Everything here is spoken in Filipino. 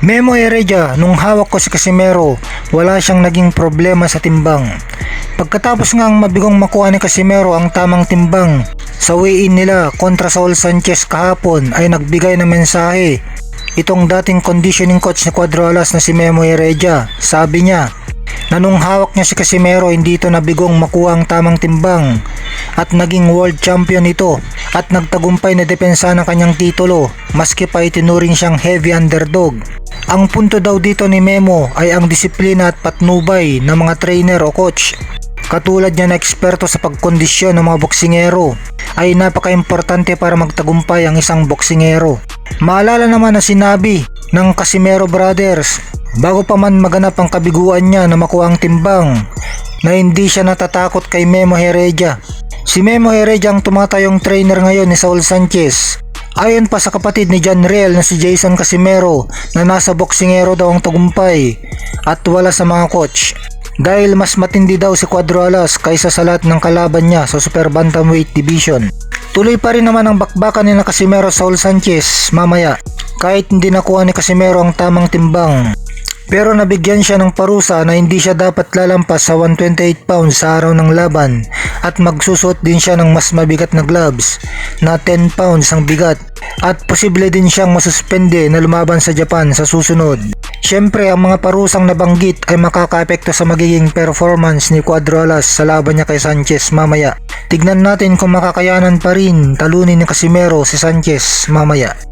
Memo Heredia, nung hawak ko si Casimero, wala siyang naging problema sa timbang. Pagkatapos nga ang mabigong makuha ni Casimero ang tamang timbang, sa weigh-in nila kontra Saul Sanchez kahapon ay nagbigay ng mensahe. Itong dating conditioning coach ni Cuadrolas na si Memo Heredia, sabi niya, na nung hawak niya si Casimero hindi ito nabigong makuha ang tamang timbang at naging world champion ito at nagtagumpay na depensa ng kanyang titulo maski pa itinuring siyang heavy underdog. Ang punto daw dito ni Memo ay ang disiplina at patnubay ng mga trainer o coach. Katulad niya na eksperto sa pagkondisyon ng mga boksingero ay napaka-importante para magtagumpay ang isang boksingero. Maalala naman na sinabi ng Casimero Brothers bago pa man maganap ang kabiguan niya na makuha ang timbang na hindi siya natatakot kay Memo Heredia. Si Memo Heredia ang tumatayong trainer ngayon ni Saul Sanchez. Ayon pa sa kapatid ni John Real na si Jason Casimero na nasa boksingero daw ang tagumpay at wala sa mga coach. Dahil mas matindi daw si Cuadrolas kaysa sa lahat ng kalaban niya sa Super Bantamweight Division. Tuloy pa rin naman ang bakbakan ni na Casimero Saul Sanchez mamaya kahit hindi nakuha ni Casimero ang tamang timbang. Pero nabigyan siya ng parusa na hindi siya dapat lalampas sa 128 pounds sa araw ng laban at magsusuot din siya ng mas mabigat na gloves na 10 pounds ang bigat at posible din siyang masuspende na lumaban sa Japan sa susunod. Siyempre ang mga parusang nabanggit ay makakaapekto sa magiging performance ni Cuadrolas sa laban niya kay Sanchez mamaya. Tignan natin kung makakayanan pa rin talunin ni Casimero si Sanchez mamaya.